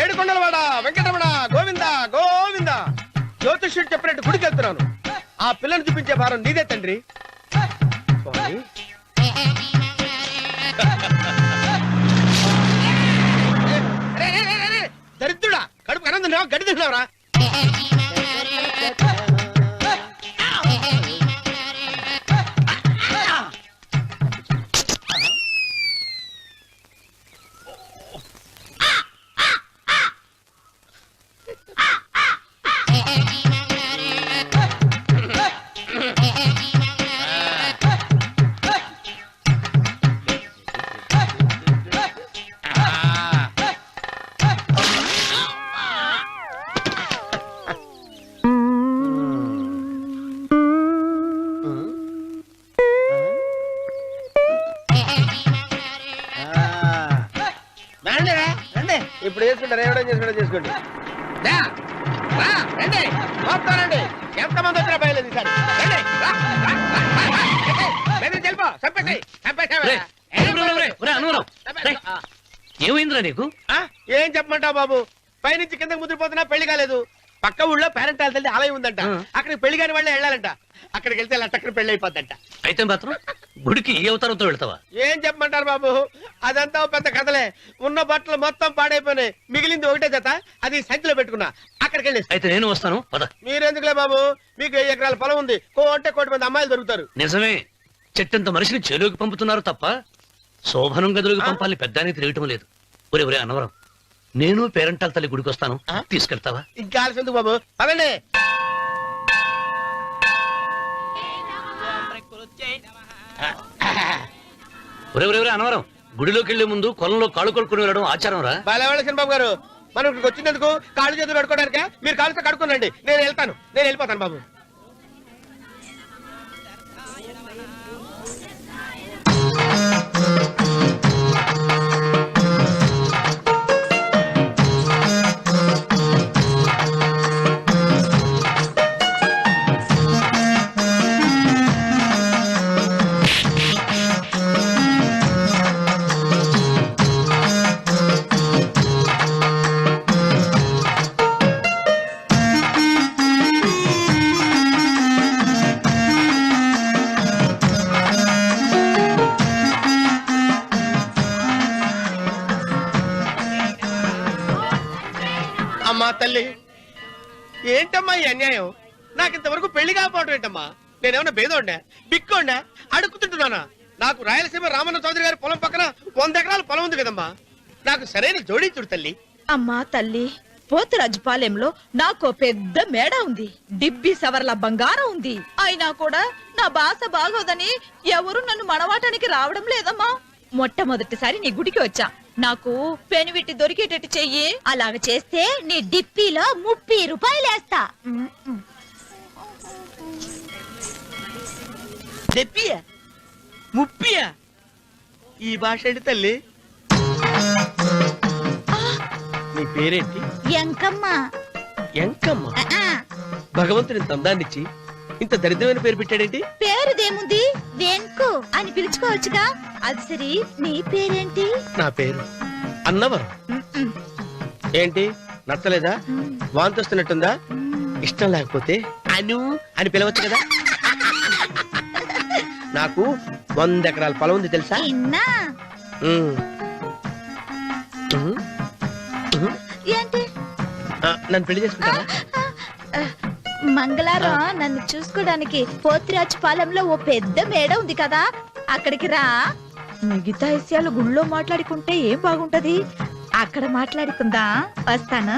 ఏడుకొండలవాడ వెంకటరమణ గోవింద గోవింద. జ్యోతిష్యుడు చెప్పినట్టు గుడికి వెళ్తున్నాను ఆ పిల్లను చూపించే భారం నీదే తండ్రి. స్వామి. రే, రే, రే, రే, దరిద్రుడా కడుపు కనం గడి తిన్నావరా? ఇప్పుడు చేసుకుంటారు ఎవడో చేసుకుంటారు చేసుకోండి. రా, రా, రండి మొత్తం రండి. ఎంతమంది వచ్చినా బయలుదేరి ఈసారి. రండి రా, రా, రా, రా, రా. అనురావు. ఏమైందిరా నీకు? ఆ, ఏం చెప్పమంటావు బాబు? పైనుంచి కిందకి ముద్రపోతున్నా పెళ్ళి కాలేదు. పక్క ఊళ్ళో పేరెంట్ తల్లి ఆలయం ఉందంట. ఆ. అక్కడికి పెళ్ళి కాని వాళ్ళే వెళ్ళాలంట. అక్కడికి వెళ్తే లట్టక్కడ పెళ్ళి అయిపోద్దంట అయితే మాత్రం గుడికి ఏ అవతారంతో వెళ్తావా? ఏం చెప్పమంటారు బాబు? అదంతా పెద్ద కథలే. ఉన్న బట్టలు మొత్తం పాడైపోయినాయి. మిగిలింది ఒకటే జత. అది సంచిలో పెట్టుకున్నా. అక్కడికి వెళ్ళేసి అయితే నేను వస్తాను. పద. మీరెందుకులే బాబు? మీకు వెయ్యి ఎకరాల పొలం ఉంది? కోటే కోటి మంది అమ్మాయిలు దొరుకుతారు. నిజమే. చెట్టంత మనిషిని చెలోకి పంపుతున్నారు తప్ప శోభనం గదులకు? పంపాలని పెద్దానికి తెలియటం లేదు. ఒరే ఒరే అన్నవరం. నేను పేరంటాల తల్లి గుడికి వస్తాను? తీసుకెళ్తావా? ఇంకా ఆలస్యం ఎందుకు బాబు? పదండి. ఒరే ఒరే ఒరే గుడిలోకి వెళ్ళే ముందు కొలంలో కాళ్ళు కొడుకుని వెళ్ళడం ఆచారం రా. బాలవాళ్ళ బాబు గారు. మనం ఇక్కడికి వచ్చినందుకు కాళ్ళు చేతులు కడుకోవడానికి మీరు కాళ్ళతో కడుక్కోనండి నేను వెళ్తాను. నేను వెళ్ళిపోతాను బాబు. అమ్మా తల్లి. ఏంటమ్మా ఈ అన్యాయం? నాకు ఇంతవరకు పెళ్ళి కాకపోవటం ఏంటమ్మా? నేనేమన్నా బేదోండా బిక్కోండా అడుక్కుతుంటున్నానా? నాకు రాయలసీమ రామన్న చౌదరి గారి పొలం పక్కన వంద ఎకరాల పొలం ఉంది కదమ్మా. నాకు సరైన జోడించుడు తల్లి. అమ్మా తల్లి పోతురాజుపాలెంలో నాకు పెద్ద మేడ ఉంది. డిబ్బి సవర్ల బంగారం ఉంది. అయినా కూడా నా బాస బాగోదని ఎవరు నన్ను మనవాటానికి రావడం లేదమ్మా. మొట్టమొదటిసారి నీ గుడికి వచ్చా. నాకు పెనువిట్టి దొరికేటట్టు చెయ్యి. అలాగ చేస్తే నీ డిప్పిలో ముప్పై రూపాయలేస్తా. దెప్పియా ముప్పియా? ఈ భాష ఏంటి తల్లి? నీ పేరేంటి? ఎంకమ్మ. ఎంకమ్మ? భగవంతుని ఇంత అందాన్నిచ్చి ఇంత దరిద్రమైన పేరు పెట్టాడేంటి? పేరుదేముంది? వెంకు అని పిలుచుకోవచ్చుగా? అది సరి నీ పేరేంటి? నా పేరు అన్నవరం. మ్మ్. ఏంటి? నచ్చలేదా. వాంతి వస్తున్నట్టుందా. ఇష్టం లేకపోతే అను అని పిలవచ్చు కదా? నాకు వంద ఎకరాల పొలం ఉంది తెలుసా? ఇన్నా? ఉమ్. ఉమ్. ఉమ్. ఏంటి? ఆ, నన్ను పెళ్ళి చేసుకుంటావా? మంగళారం నన్ను చూసుకోవడానికి పోతిరాజు పాలెంలో ఓ పెద్ద మేడ ఉంది కదా అక్కడికి రా. మిగతా విషయాలు గుళ్ళో మాట్లాడుకుంటే ఏం బాగుంటది? అక్కడ మాట్లాడుకుందా? వస్తాను.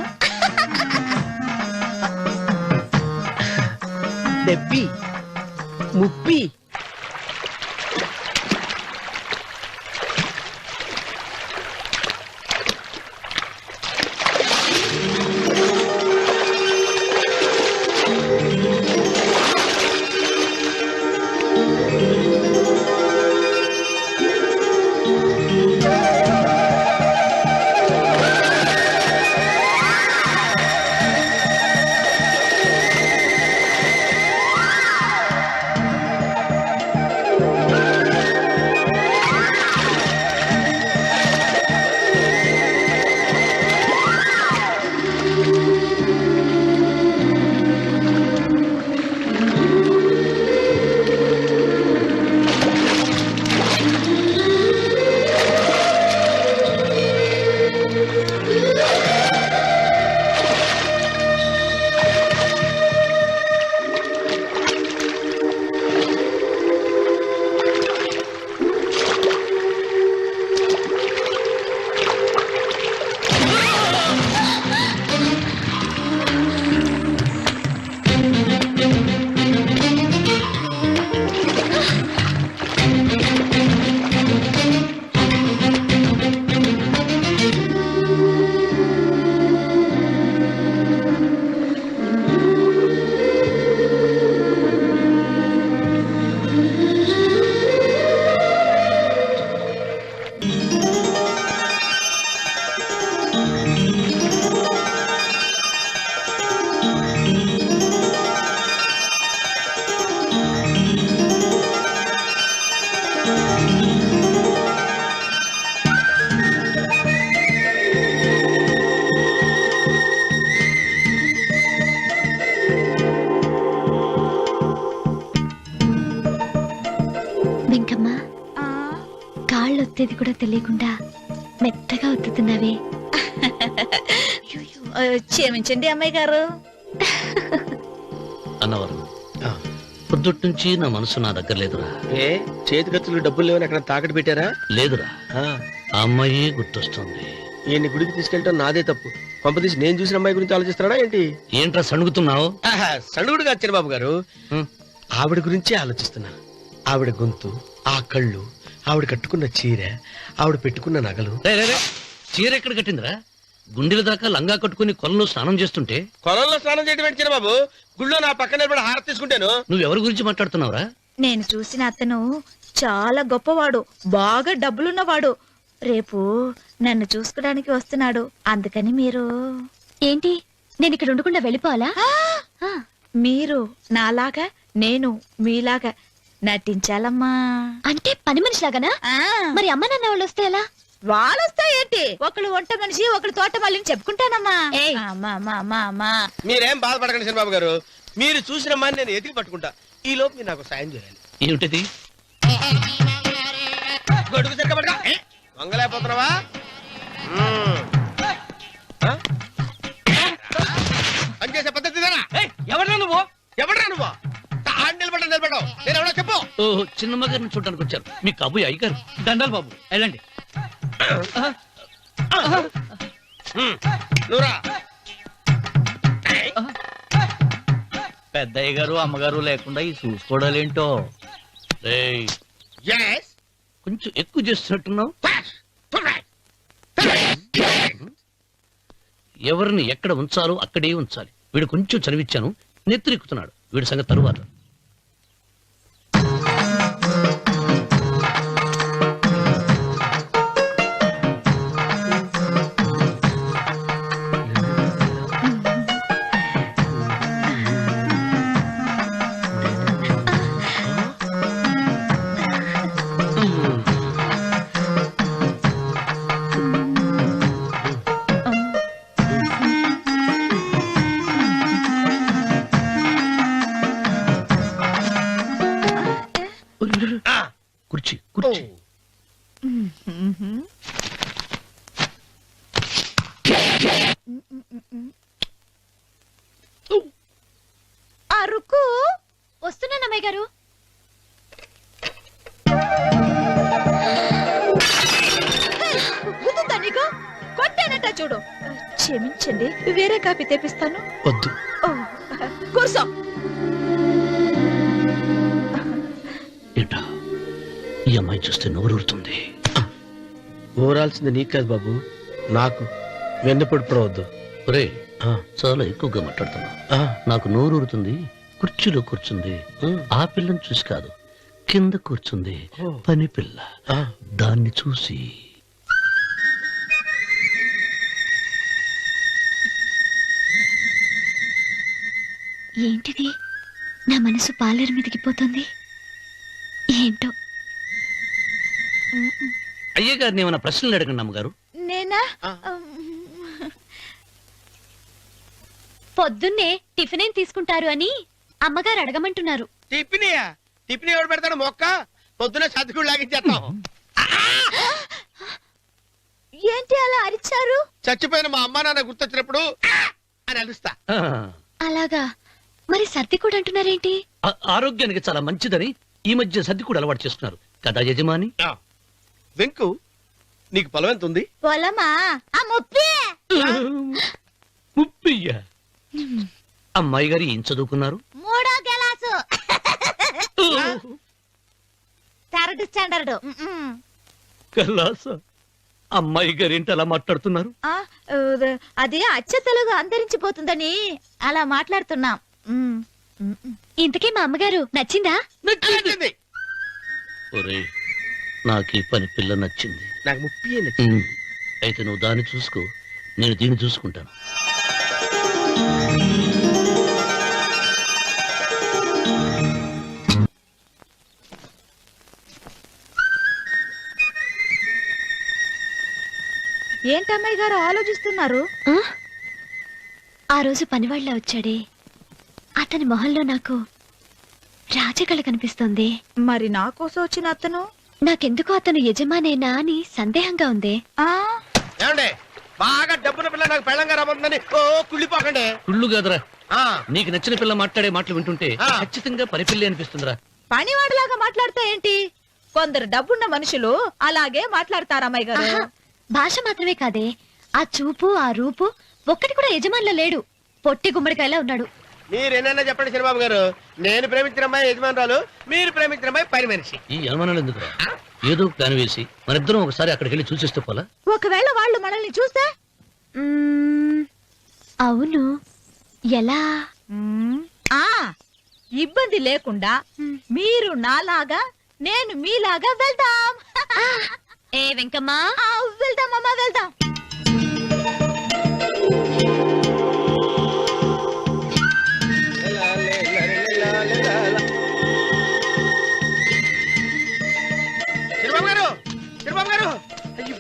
దెబ్బి ముప్పి. Música ఆ, క్షమించండి అమ్మాయి గారు. అన్నవరం. పొద్దుటి నుంచి నా మనసు నా దగ్గర లేదురా. ఏ చేతి ఖర్చులు డబ్బులు లేవని అక్కడ తాకట్టు పెట్టారా? లేదురా. ఆ. అమ్మాయి గుర్తొస్తుంది. ఈయన్ని గుడికి తీసుకెళ్ళటం నాదే తప్పు. పంపదీసి నేను చూసిన అమ్మాయి గురించి ఆలోచిస్తున్నాడా ఏంటి? ఏంట్రా సణుగుతున్నావు? ఆహా, సణుగుడు కాదు చిన్నబాబు గారు. ఆవిడ గురించే ఆలోచిస్తున్నా. ఆవిడ గొంతు ఆ కళ్ళు ఆవిడ కట్టుకున్న చీర ఆవిడ పెట్టుకున్న నగలు. చీర ఎక్కడ కట్టిందిరా? గుండెల దాకా లంగా కట్టుకుని కొలంలో స్నానం చేస్తుంటే? కొలంలో స్నానం చేయడం ఏంటి చిన్నబాబు? గుళ్ళో నా పక్కన నిలబడి హారతి తీసుకుంటాను. నువ్వెవరి గురించి మాట్లాడుతున్నావురా? నేను చూసిన అతను చాలా గొప్పవాడు బాగా డబ్బులున్నవాడు. రేపు నన్ను చూసుకోడానికి వస్తున్నాడు. అందుకని మీరు ఏంటి? నేను ఇక్కడ ఉండకుండా వెళ్ళిపోవాలా? ఆ, మీరు నాలాగా నేను మీలాగా నటించాలమ్మా. అంటే పని మనిషిలాగానా? ఆ, మరి అమ్మ నాన్న వాళ్ళు వస్తే ఎలా? వాళ్ళొస్తా ఏంటి? ఒకళ్ళు వంట మనిషి ఒకళ్ళు తోట మళ్ళీ చెప్పుకుంటానమ్మా. ఏయ్. అమ్మా అమ్మా అమ్మా అమ్మా. మీరేం బాధపడకండి చిన్నబాబు గారు. మీరు చూసిన అమ్మాయిని నేను ఎతికి పట్టుకుంటా. ఈ లోపు మీరు నాకు సాయం చేయాలి. ఏమిటది గొడుగు. ఏ? వంగలేకపోతున్నావా? పనిచేసే పద్ధతి? ఎవరా నువ్వు? ఎవడ్రా నువ్వు? ఆడ నిలబడ్డా నిలబడ్డావు నేను ఎవడో చెప్పు. ఓ చిన్నమ్మ గారిని చూడడానికి వచ్చారు. మీ కబుయ్ అయ్యగారు దండాలు బాబు వెళ్ళండి. నువ్వురా. పెద్దయ్య గారు అమ్మగారు లేకుండా ఈ చూసుకోవడాలేంటో? రేయ్, ఎస్ కొంచెం ఎక్కువ చేస్తున్నట్టున్నావు. ఎవరిని ఎక్కడ ఉంచాలో అక్కడే ఉంచాలి. వీడు కొంచెం చదివిచ్చాను నెత్తిరెక్కుతున్నాడు. వీడి సంగతి తరువాత. వద్దు. కూర్చో. ఏంటా? ఈ అమ్మాయి చూస్తే నోరూరుతుంది. ఊరాల్సింది నీకు కాదు బాబు నాకు. వెన్నపడి పడవద్దు ఒరే చాలా ఎక్కువగా మాట్లాడుతున్నా. నాకు నోరూరుతుంది కుర్చీలో కూర్చుంది ఆ. పిల్లని చూసి కాదు కింద కూర్చుంది. పని పిల్ల. దాన్ని చూసి ఏంటిది? నా మనసు పాలేరు మీదకి పోతుంది. ఏంటో? అయ్య గారిని ఏమైనా ప్రశ్నలు అడగండి అమ్మగారు? నేనా. పొద్దున్నే టిఫిన్ ఏం తీసుకుంటారు అని అమ్మగారు అడగమంటున్నారు. టిఫినియా? టిఫిన్ ఎవడు పెడతాడు మొక్క? పొద్దున సతికుడు లాగించేస్తాం. ఏంటి అలా అరిచారు? చచ్చిపోయిన మా అమ్మా నాన్న గుర్తొచ్చినప్పుడు! అని అలుస్తా. ఆ, అలాగా? మరి సర్ది కూడా అంటున్నారేంటి? ఆరోగ్యానికి చాలా మంచిదని ఈ మధ్య సర్ది కూడా అలవాటు చేస్తున్నారు. కదా యజమాని? వెంకు నీకు పొలం ఎంత ఉంది? పొలమా? ఆ ముప్పి. ముప్పయ్య. అమ్మాయి గారు ఏం చదువుకున్నారు? మూడో గెలాసు థర్డ్ స్టాండర్డ్. కల్లాస అమ్మాయి గారు ఏంటి అలా మాట్లాడుతున్నారు? అది అచ్చ తెలుగు అంతరించిపోతుందని అలా మాట్లాడుతున్నాం. ఇంతకీ మా అమ్మగారు నచ్చిందా? నాకు ఈ పని పిల్ల నచ్చింది. నాకు ముప్పి అయితే నువ్వు దాన్ని చూసుకో నేను దీన్ని చూసుకుంటాను. ఏంటమ్మాయి గారు ఆలోచిస్తున్నారు? ఆ? ఆ రోజు పనివాళ్ళ వచ్చాడే. అతని మొహంలో నాకు రాజకళ కనిపిస్తోంది. మరి నా కోసం వచ్చిన అతను? నాకెందుకో అతను యజమానేనా అని సందేహంగా ఉంది. ఆ? ఏమండి? బాగా డబ్బున పిల్ల నాకు పెళ్ళంగా రాబోతుందని ఓ కుళ్ళిపోకండి. కుళ్ళు కాదురా. ఆ, నీకు నచ్చిన పిల్ల మాట్లాడే మాటలు వింటుంటే ఆ. ఖచ్చితంగా పరిపిల్లి అనిపిస్తుందిరా. పనివాడిలాగా మాట్లాడతా ఏంటి? కొందరు డబ్బున్న మనుషులు అలాగే మాట్లాడతారు అమ్మాయి గారు. ఆహా, భాష మాత్రమే కాదే. ఆ చూపు ఆ రూపు ఒక్కటి కూడా యజమానిలో లేడు. పొట్టి గుమ్మడికాయలా ఉన్నాడు. మీరేనన్నా చెప్పండి చిరబాబు గారు. నేను ప్రేమించిన అమ్మాయి యజమానురాలు మీరు ప్రేమించిన అమ్మాయి పని మనిషి. ఈ అనుమానాలు ఎందుకురా? ఏదో ప్లాన్ వేసి మనిద్దరం ఒకసారి అక్కడికి వెళ్ళి చూసేస్తే పోలా? ఒకవేళ వాళ్ళు మనల్ని చూస్తే? మ్మ్, అవును. ఎలా? మ్మ్, ఆ ఇబ్బంది లేకుండా మీరు నాలాగా నేను మీలాగా వెళ్దాం. ఏ వెంకమ్మా? వెళ్దాం అమ్మా వెళ్దాం.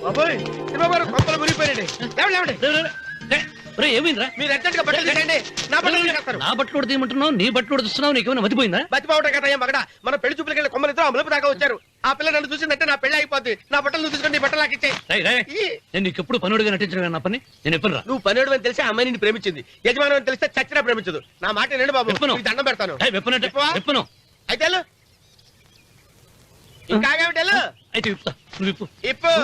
బాబోయ్ మునిగిపోయారండి లేవండి లేవండి. రే, ఏమైందిరా? మీరు అర్జెంట్గా బట్టలు తీసేయండి. నా బట్టలు తీసేస్తారు. నా బట్టలు ఉడతీయమంటున్నావు నీ బట్టలు ఉడుతున్నావు నీకేమైనా మతిపోయిందా? బతిపావటం కదా ఏం మగడ మన పెళ్ళి చూపులకి వెళ్ళి కొమ్మలితో అమలుపు దాకా వచ్చారు. ఆ పిల్ల నన్ను చూసిందంటే నా పెళ్ళి అయిపోద్ది. నా బట్టలు నువ్వు తీసుకొని నీ బట్టలు నాకు ఇచ్చేయి. నేను నీకు ఎప్పుడు పనుడిగా నటించడం నా పని? నేను ఎప్పుడు నువ్వు పనివాడు అని తెలిసి అమ్మాయి నిన్ను ప్రేమించింది. యజమాని అని తెలిస్తే చచ్చినా ప్రేమించదు. నా మాట నేను బాబు. దండం పెడతాను? వెప్పను అయితే. ఇంకా. అయితే ఇప్పు. వెనకమ్మాయి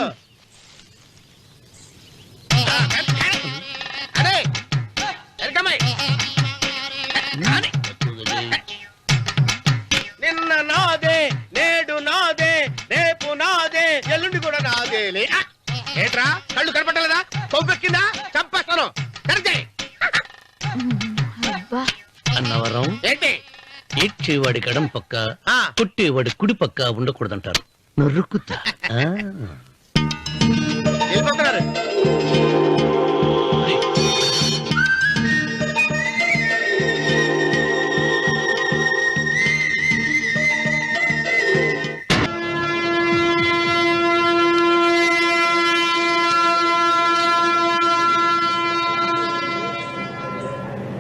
నిన్న నాదే నేడు నాదే రేపు నాదే ఎల్లుండి కూడా నాదేలే! ఏట్రా కళ్ళు కనపట్టలేదా కొవ్వెక్కిందా చంపేస్తాను కరెక్టే అబ్బా అన్నవరం ఏంటి పక్క ఆ. కొట్టేవాడి కుడి పక్క ఉండకూడదంటారు నరుకుతా ఆ. వెళ్ళిపోతున్నారు రేయ్,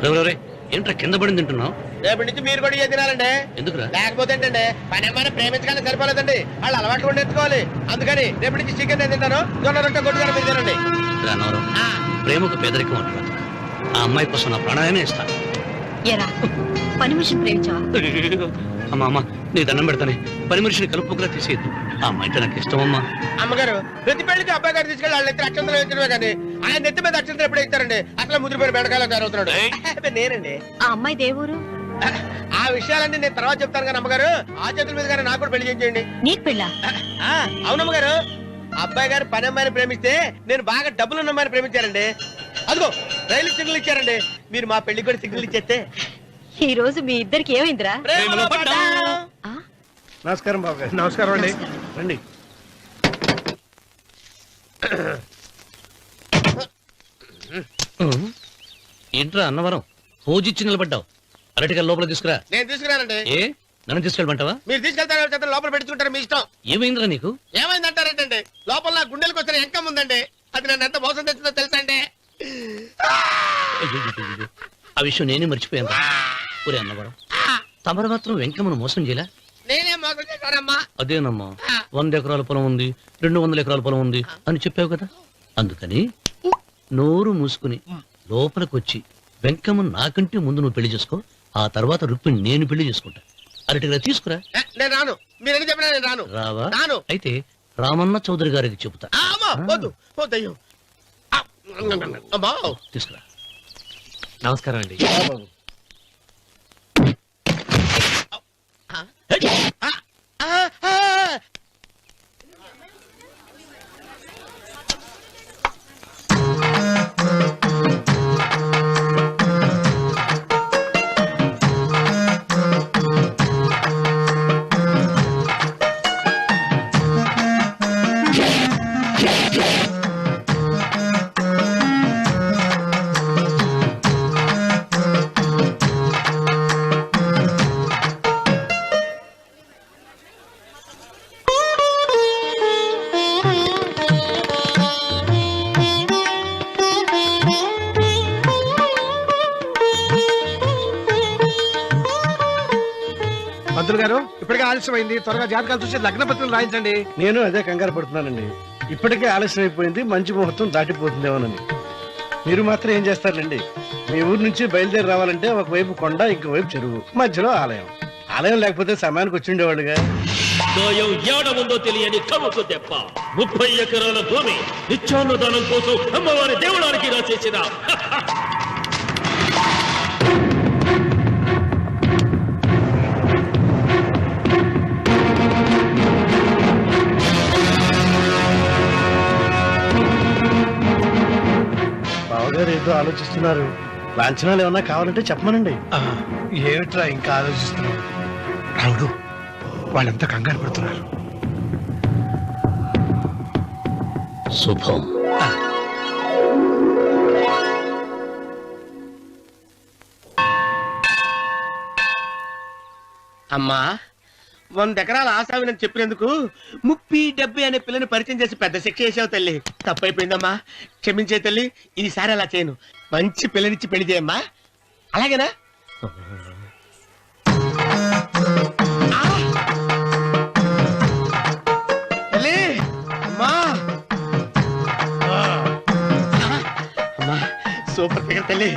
రేయ్, రేయ్, రేయ్, ఏంట్రా కింద పడింది తింటున్నావు రేపటి నుంచి మీరు కూడా ఏ తినాలండి. ఎందుకురా? లేకపోతే ఏంటండి పని అమ్మాయిని ప్రేమించగానే సరిపోలేదండి. వాళ్ళు అలవాటు కూడా నేర్చుకోవాలి అందుకని రేపటి నుంచి చికెన్ నేను తింటాను. జొన్న రొట్టె అన్నవరం ఆ, ప్రేమకు పేదరికం అంటారు ఆ అమ్మాయి కోసం నా ప్రాణాయనే ఇస్తాను ఎరా పని మనిషిని ప్రేమించావా? అమ్మా అమ్మ నీ దండం పెడతానే. పని మనిషిని కలుపుకులా తీసేయద్దు. ఆ అమ్మాయి నాకు ఇష్టం అమ్మా. అమ్మగారు ప్రతి పెళ్ళికి అబ్బాయి గారు తీసుకెళ్ళి వాళ్ళ ఎత్తి అక్షంతలు వేయించడమే కానీ ఆయన నెత్తి మీద అక్షంతలు ఎప్పుడు ఇస్తారండి? అసలు ముదిరిపోయిన బెడకాయలో తయారవుతున్నాడు. నేనండి. ఆ అమ్మాయి దేవురు? ఆ విషయాలన్నీ నేను తర్వాత చెప్తాను కానీ అమ్మగారు ఆ చేతుల మీద కానీ నాకు కూడా పెళ్ళి చేయండి నీకు పెళ్ళా? ఆ, అవునమ్మగారు అబ్బాయి గారు పని అమ్మాయిని ప్రేమిస్తే నేను బాగా డబ్బులు ఉన్న అమ్మాయిని ప్రేమించారండి అదిగో రైలు సిగ్నల్ ఇచ్చారండి. మీరు మా పెళ్ళి కూడా సిగ్నల్ ఇచ్చేస్తే. ఈ రోజు మీ ఇద్దరికి ఏమైందిరా? ప్రేమలో పడ్డాం. నమస్కారం బాబు గారు. నమస్కారం అండి. రండి. ఏంట్రా అన్నవరం? పూజిచ్చి నిలబడ్డావు. అరటిగా లోపల తీసుకురా. నేను తీసుకురానండి. ఏ? నన్ను తీసుకెళ్ళమంటావా? మీరు తీసుకెళ్తారో చేత లోపల పెట్టుకుంటారు మీ ఇష్టం. ఏమైందిరా నీకు? ఏమైందంటారేంటండి? లోపల నా గుండెలకు వచ్చిన ఎంకం ఉందండి. అది నన్ను ఎంత మోసం తెచ్చిందో తెలుసా అండి. ఆ విషయం నేనే మర్చిపోయాను ఒరే అన్నవరం తమరు మాత్రం వెంకమ్మను మోసం చేయలే నేనే మోసం చేశానమ్మా అదేనమ్మా వంద ఎకరాల పొలం ఉంది రెండు వందల ఎకరాల పొలం ఉంది అని చెప్పావు కదా అందుకని నోరు మూసుకుని లోపలికి వచ్చి వెంకమ్మ నాకంటే ముందు నువ్వు పెళ్ళి చేసుకో ఆ తర్వాత రుక్మిణి నేను పెళ్ళి చేసుకుంటా. అరటిగా తీసుకురా. ఏ, నేను రాను. మీరని చెప్పినా నేను రాను. రావా? రాను. అయితే రామన్న చౌదరి గారికి చెబుతా. ఆ, అమ్మా వద్దు. వద్దయ్యో ఆ, అమ్మా. తీసుకురా. నమస్కారం అండి. ఆ, ఆ, ఆ. ఆలస్యమైంది త్వరగా జాతకాలు చూసి లగ్న పత్రికలు రాయించండి. నేను అదే కంగారు పడుతున్నానండి. ఇప్పటికే ఆలస్యం అయిపోయింది. మంచి ముహూర్తం దాటిపోతుందేమోనని. మీరు మాత్రం ఏం చేస్తారండి మీ ఊరు నుంచి బయలుదేరి రావాలంటే ఒకవైపు కొండ ఇంకోవైపు చెరువు మధ్యలో ఆలయం. ఆలయం లేకపోతే సమయానికి వచ్చి ఉండేవాళ్ళుగా. గాయం తెలియని దెబ్బ ముప్పై ఎకరాల భూమి నిత్యాన్నదానం కోసం అమ్మవారి దేవుడానికి రాసేసిన. ఏదో ఆలోచిస్తున్నారు? లాంఛనాలు ఏమన్నా కావాలంటే చెప్పమనండి. ఏమిట్రా ఇంకా ఆలోచిస్తున్నావు రావుడు వాళ్ళంతా కంగారు పడుతున్నారు. శుభం. అమ్మా వంద ఎకరాల ఆశావినని చెప్పినందుకు ముప్పి డెబ్బై అనే పిల్లని పరిచయం చేసి పెద్ద శిక్ష చేసావు తల్లి. తప్పైపోయిందమ్మా. క్షమించే తల్లి ఈసారి అలా చేయను. మంచి పిల్లనిచ్చి పెళ్ళి చేయమ్మా. అలాగేనా? సూపర్ ఫిగర్ తల్లి.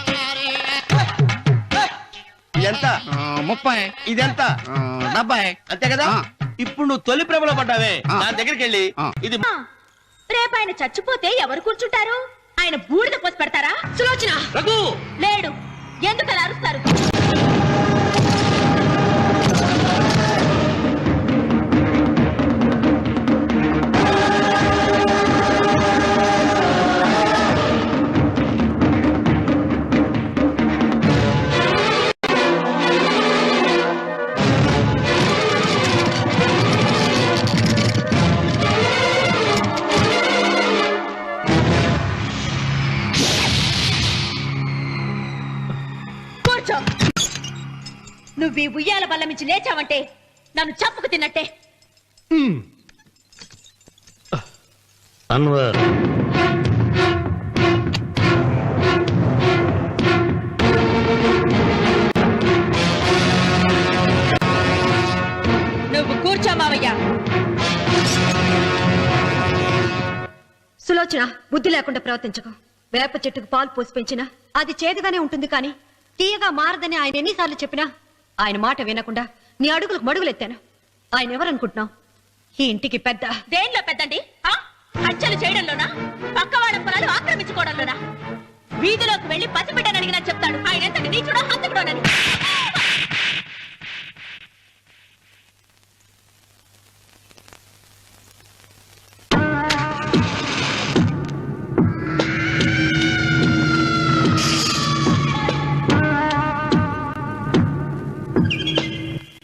ఎంత ముప్పై. ఇదెంత? డెబ్బై. అంతే కదా. ఇప్పుడు నువ్వు తొలి ప్రేమలో పడ్డావే. నా దగ్గరికి వెళ్ళి. ఇది రేపు ఆయన చచ్చిపోతే ఎవరు కూర్చుంటారు? ఆయన బూడిద పోసి పెడతారా? సులోచన! రఘు! లేడు. ఎందుకు అలా అరుస్తారు? నువ్వు ఈ ఉయ్యాల బల్ల మించి లేచావంటే నన్ను చప్పుకు తిన్నట్టే. అన్వర్. నువ్వు కూర్చో మావయ్య. సులోచన బుద్ధి లేకుండా ప్రవర్తించకు. వేప చెట్టుకు పాలు పోసి పెంచినా అది చేదుగానే ఉంటుంది కానీ తీయగా మారదని ఆయన ఎన్నిసార్లు చెప్పినా ఆయన మాట వినకుండా నీ అడుగులకు మడుగులెత్తాను. ఆయన ఎవరనుకుంటున్నావు? ఈ ఇంటికి పెద్ద దేనిలో పెద్దండి? ఆ? హత్యలు చేయడంలోనా? పక్క వాళ్ళ పొలాలు ఆక్రమించుకోవడంలోనా? వీధిలోకి వెళ్ళి పసిబిడ్డని అడిగినా చెప్తాడు. ఆయన ఎంతటి నీచుడో హంతకుడోనని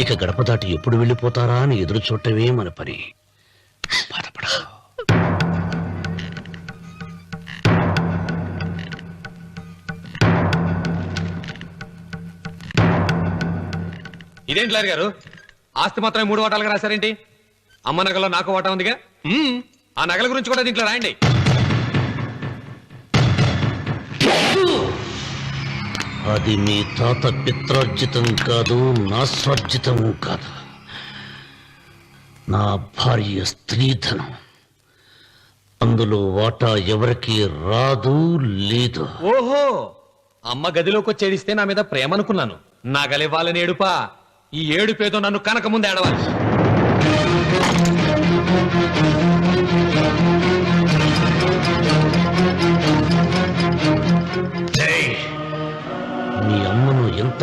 ఇక గడప దాటి ఎప్పుడు వెళ్ళిపోతారా అని ఎదురు చూడటమే మన పని. బాధపడకు ఇదేంటి లారి గారు? ఆస్తి మాత్రమే మూడు వాటాలుగా రాశారేంటి? అమ్మ నగలో నాకు వాటా ఉందిగా? మ్మ్. ఆ నగల గురించి కూడా దీంట్లో రాయండి. అది మీ తాత పిత్రార్జితం కాదు నా స్వార్జితం కాదు. నా భార్య స్త్రీధనం. అందులో వాటా ఎవరికి రాదు లేదు. ఓహో! అమ్మ గదిలోకి వచ్చి ఏడిస్తే నా మీద ప్రేమ అనుకున్నాను నగలివ్వాలని ఏడుపా. ఈ ఏడుపేదో నన్ను కనక ముందు ఏడవాలి.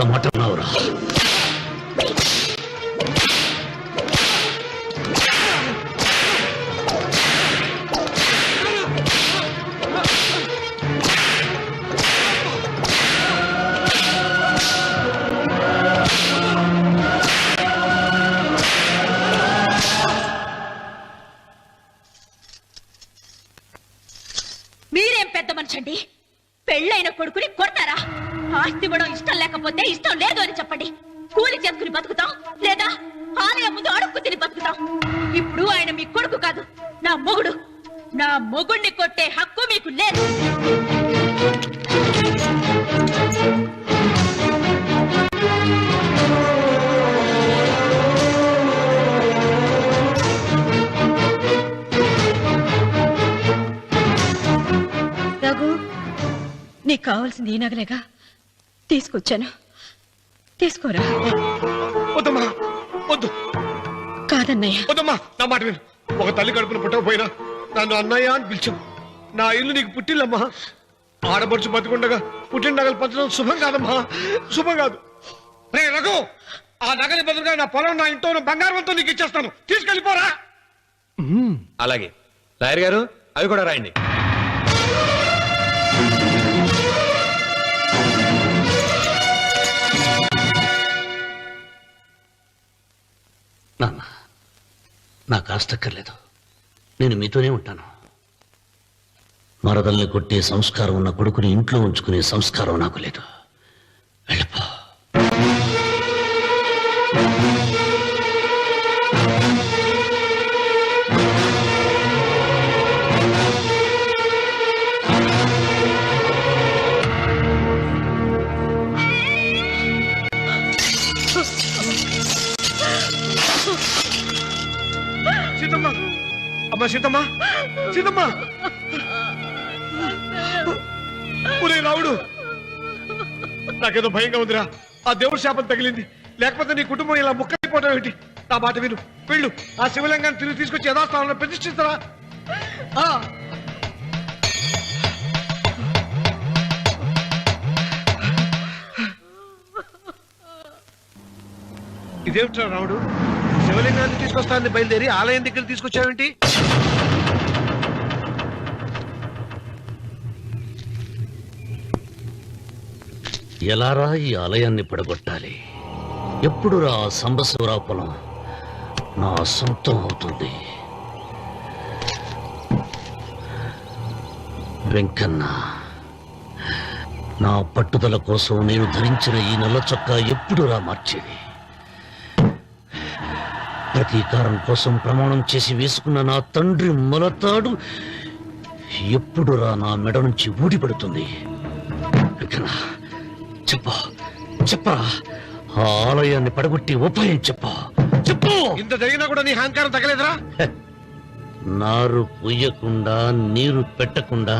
motor నీకు కావాల్సింది ఈ నగలేగా? తీసుకొచ్చాను. తీసుకోరా. వద్దమ్మా. వద్దు. కాదన్నయ్య. వద్దమ్మా. నా మాట విను. ఒక తల్లి కడుపున పుట్టకపోయినా నన్ను అన్నయ్య అని పిలిచావు నా ఇల్లు నీకు పుట్టిల్లమ్మా. ఆడపడుచు బతికుండగా పుట్టిన నగలు పంచడం శుభం కాదమ్మా. శుభం కాదు. రే రఘు ఆ నగలి బదులుగా నా పొలం నా ఇంట్లో ఉన్న బంగారంతో నీకు ఇచ్చేస్తాను. తీసుకెళ్ళిపోరా. అలాగే. లాయర్ గారు అవి కూడా రాయండి. నాన్న నాకు ఆస్తక్కర్లేదు నేను మీతోనే ఉంటాను. మరదల్ని కొట్టే సంస్కారం ఉన్న కొడుకుని ఇంట్లో ఉంచుకునే సంస్కారం నాకు లేదు. వెళ్ళిపో. అమ్మ సీతమ్మ? సీతమ్మ! ఒరే రావుడు నాకేదో భయంగా ఉందిరా. ఆ దేవుడి శాపం తగిలింది. లేకపోతే నీ కుటుంబం ఇలా ముక్కైపోవడం ఏంటి నా మాట విను. వెళ్ళు. ఆ శివలింగాన్ని తిరిగి తీసుకొచ్చి యథాస్థానంలో ప్రతిష్ఠిస్తారా? ఆ. ఇదేమిట్రా రావుడు శివలింగాన్ని తీసుకొస్తానని బయలుదేరి ఆలయం దగ్గర తీసుకొచ్చావేంటి? ఎలారా ఈ ఆలయాన్ని పడగొట్టాలి? ఎప్పుడు రా సంబశివరావు పొలం నా సొంతం అవుతుంది? వెంకన్న నా పట్టుదల కోసం నేను ధరించిన ఈ నల్ల చొక్కా ఎప్పుడు రా మార్చేది? ప్రతీకారం కోసం ప్రమాణం చేసి వేసుకున్న నా తండ్రి మొలతాడు. ఎప్పుడు రా నా మెడ నుంచి ఊడిపడుతుంది చెప్పు చెప్పరా? ఆ ఆలయాన్ని పడగొట్టి ఉపాయం చెప్పు. చెప్పు! ఇంత జరిగినా కూడా నీ అహంకారం తగలేదురా నారు పొయ్యకుండా నీరు పెట్టకుండా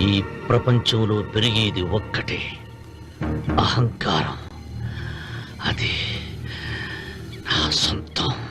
ఈ ప్రపంచంలో పెరిగేది ఒక్కటే. అహంకారం. అది నా సొంతం కోడళ్ళు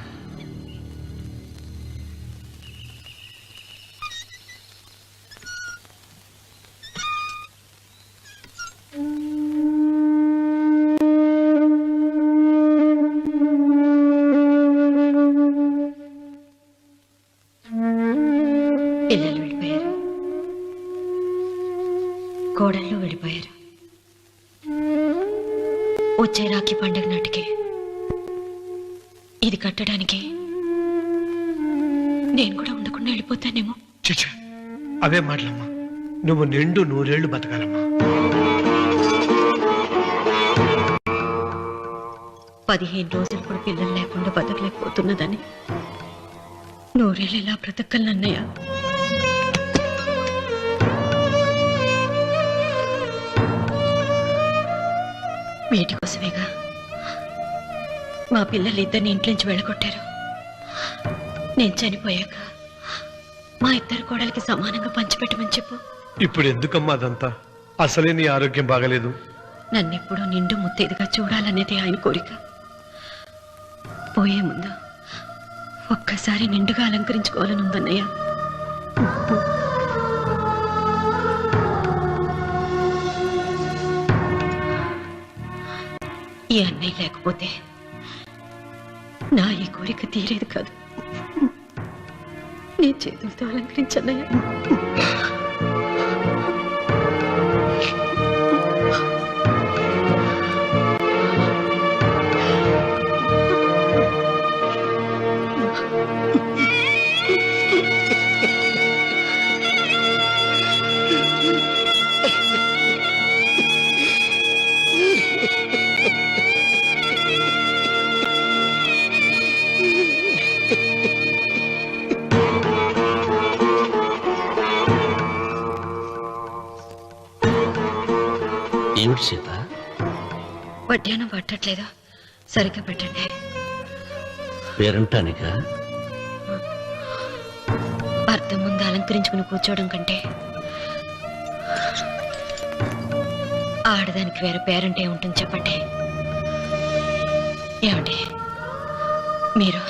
అవే మాటలమ్మా. నువ్వు నిండు నూరేళ్ళు బతకాలమ్మా. పదిహేను రోజులు కూడా పిల్లలు లేకుండా బతకలేకపోతున్నదని. నూరేళ్ళు ఎలా బ్రతకలన్నయ్య వీటి కోసమేగా మా పిల్లలు ఇద్దరిని ఇంట్లోంచి వెళ్ళగొట్టారు. నేను చనిపోయాక మా ఇద్దరు కోడలికి సమానంగా పంచిపెట్టమని చెప్పు. ఇప్పుడు ఎందుకమ్మా అదంతా? అసలే నీ ఆరోగ్యం బాగలేదు. నన్నెప్పుడు నిండు ముత్తేదిగా చూడాలనేది ఆయన కోరిక. పోయే ముందు ఒక్కసారి నిండుగా అలంకరించుకోవాలని ఉందన్నయ్య ఈ అన్నయ్య లేకపోతే నా ఈ కోరిక తీరేది కాదు. నీ చేతులతో అలంకరించన్నయ్య సీత వడ్డానం పట్టట్లేదు? సరిగ్గా పెట్టండి. పేరంటానిక? అర్థం ముందు అలంకరించుకుని కూర్చోవడం కంటే ఆడదానికి వేరే పేరంటే ఉంటుంది చెప్పండి. ఏమండి? మీరు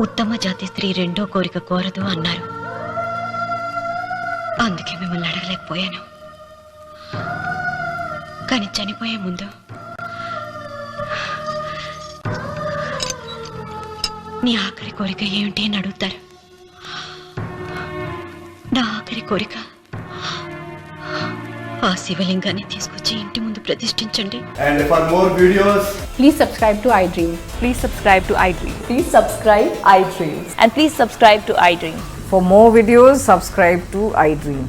ఉత్తమ జాతి స్త్రీ రెండో కోరిక కోరదు అన్నారు. అందుకే మిమ్మల్ని అడగలేకపోయాను. కానీ చనిపోయే ముందు నీ ఆఖరి కోరిక ఏమిటి అని అడుగుతారు. నా ఆఖరి కోరిక ఆ శివలింగాన్ని తీసుకొచ్చి ఇంటి ముందు ప్రతిష్ఠించండి. And for more videos please subscribe to iDream please subscribe to iDream please subscribe iDream and please subscribe to iDream for more videos subscribe to iDream